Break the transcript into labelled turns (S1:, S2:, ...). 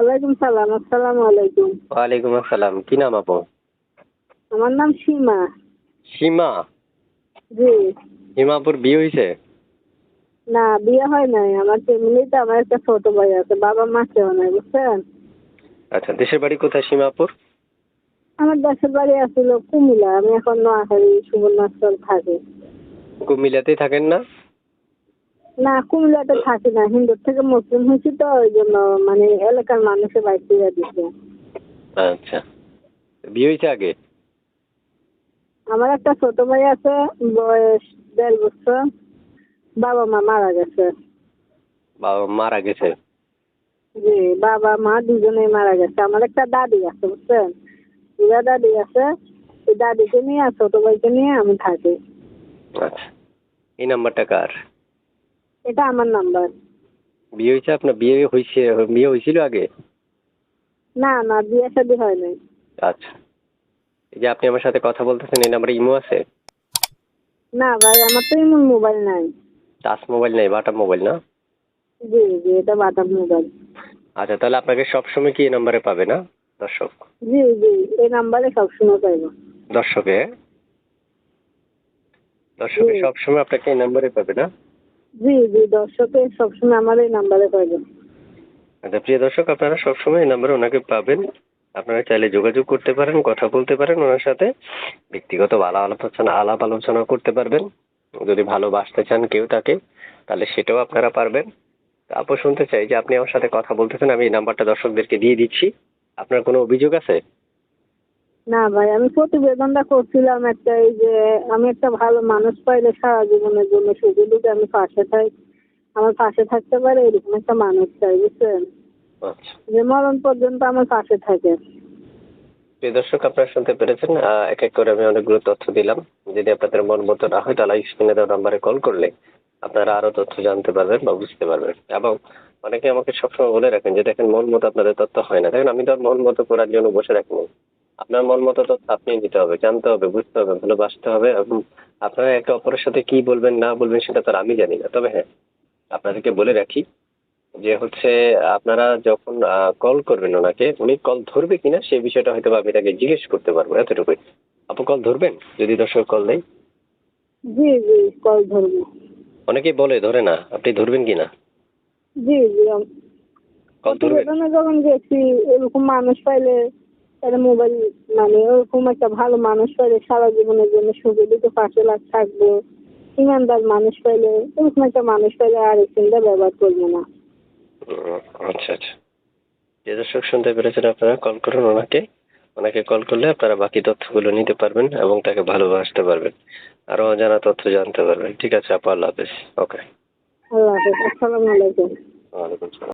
S1: ওয়ালাইকুম সালাম আসসালামু আলাইকুম।
S2: ওয়ালাইকুম আসসালাম কি নাম আপু?
S1: আমার নাম সীমা।
S2: সীমা?
S1: জি।
S2: সীমাপুর বিয়ে হয়েছে
S1: না বিয়ে হয় নাই। আমার ফ্যামিলিতে আমার একটা ছোট ভাই আছে বাবা মা কেউ নাই বুঝছেন?
S2: আচ্ছা দেশের বাড়ি কোথায় সীমাপুর
S1: আমার দেশের বাড়ি আসছিল কুমিল্লা। আমি এখন নোয়াখালী সুবর্ণাচল থাকি।
S2: কুমিল্লাতেই থাকেন না?
S1: না কুমিল্লাতে থাকি না হিন্দুর থেকে মুসলিম হয়েছি তো ওই জন্য মানে এলাকার মানুষের বাড়ি দিয়ে দিচ্ছে
S2: আচ্ছা। বিয়ে হয়েছে আগে?
S1: আমার একটা ছোট ভাই আছে বয়স দেড় বছর বাবা মা মারা গেছে।
S2: বাবা মারা গেছে?
S1: জি বাবা মা দুজনেই মারা গেছে। আমার একটা দাদি আছে বুঝছেন? দুটা দাদি আছে দাদিকে নিয়ে আর ছোট ভাইকে নিয়ে আমি থাকি।
S2: আচ্ছা। এই নাম্বারটা কার?
S1: এটা আমার নাম্বার
S2: বিয়ে হয়েছে আপনার? বিয়ে হয়েছে বিয়ে হয়েছিল আগে?
S1: না না বিয়ে শাদি হয় নাই।
S2: আচ্ছা। এই যে আপনি আমার সাথে কথা বলতেছেন এই নাম্বারে ইমো আছে?
S1: না ভাই আমার তো এমন মোবাইল নাই।
S2: টাচ মোবাইল নাই বাটা মোবাইল না?
S1: জি জি এটা বাটার মোবাইল
S2: আচ্ছা তাহলে আপনাকে সবসময় কি এই নাম্বারে পাবে না দর্শক?
S1: জি জি এই নাম্বারে সবসময় পাইব।
S2: দর্শকে? দর্শকে। সবসময় আপনাকে এই নাম্বারে পাবে না?
S1: জি জি, দর্শকে সবসময় আমার এই নাম্বারে পাইব
S2: আচ্ছা প্রিয় দর্শক, আপনারা সবসময় এই নাম্বারে ওনাকে পাবেন। আপনারা চাইলে যোগাযোগ করতে পারেন, কথা বলতে পারেন ওনার সাথে। ব্যক্তিগত আলাপ আলোচনা আলাপ আলোচনা করতে পারবেন। যদি ভালোবাসতে চান কেউ তাকে, তাহলে সেটাও আপনারা পারবেন। তারপর শুনতে চাই যে আপনি আমার সাথে কথা বলতেছেন, আমি এই নাম্বারটা দর্শকদেরকে দিয়ে দিচ্ছি। আপনার কোনো অভিযোগ আছে?
S1: না ভাই আমি প্রতিবেদনটা করছিলাম একটা এই যে আমি একটা ভালো মানুষ পাইলে সারা জীবনের জন্য যদি আমি পাশে থাকি আমার পাশে থাকতে পারে এরকম একটা মানুষ চাই বুঝছেন?
S2: আচ্ছা।
S1: যে মরণ পর্যন্ত আমার পাশে থাকে।
S2: প্রিয় দর্শক আপনারা শুনতে পেরেছেন এক এক করে আমি অনেকগুলো তথ্য দিলাম। যদি আপনাদের মন মতো না হয় তাহলে স্ক্রিনে দেওয়া নাম্বারে কল করলে আপনারা আরও তথ্য জানতে পারবেন বা বুঝতে পারবেন। এবং অনেকে আমাকে সবসময় বলে রাখেন যে দেখেন মন মতো আপনাদের তথ্য হয় না। দেখেন আমি তো মন মতো করার জন্য বসে রাখিনি। আপনার মন মতো তথ্য আপনি নিতে হবে জানতে হবে বুঝতে হবে ভালোবাসতে হবে এবং আপনারা একে অপরের সাথে কি বলবেন না বলবেন সেটা তো আর আমি জানি না। তবে হ্যাঁ আপনাদেরকে বলে রাখি যে হচ্ছে আপনারা যখন কল করবেন ওনাকে উনি কল ধরবে কিনা সেই বিষয়টা হয়তো আমি তাকে জিজ্ঞেস করতে পারব এতটুকুই। আপু কল ধরবেন? যদি দর্শক কল দেয়
S1: জি জি কল ধরবো।
S2: অনেকেই বলে ধরে না আপনি ধরবেন কিনা?
S1: জি জি
S2: কল ধরবেন?
S1: যখন গেছি এরকম মানুষ পাইলে তাহলে মোবাইল মানে ওরকম একটা ভালো মানুষ পাইলে সারা জীবনের জন্য সুখে দুটো পাশে লাখ থাকব। ইমানদার মানুষ পাইলে এরকম একটা মানুষ পাইলে আর চিন্তা ব্যবহার করব না।
S2: আচ্ছা আচ্ছা। যে দর্শক শুনতে পেরেছেন আপনারা কল করুন ওনাকে। ওনাকে কল করলে আপনারা বাকি তথ্যগুলো নিতে পারবেন এবং তাকে ভালোবাসতে পারবেন। আরও অজানা তথ্য জানতে পারবেন। ঠিক আছে আপু আল্লাহ হাফেজ। ওকে
S1: আল্লাহ হাফেজ আসসালামু আলাইকুম।
S2: ওয়ালাইকুম সালাম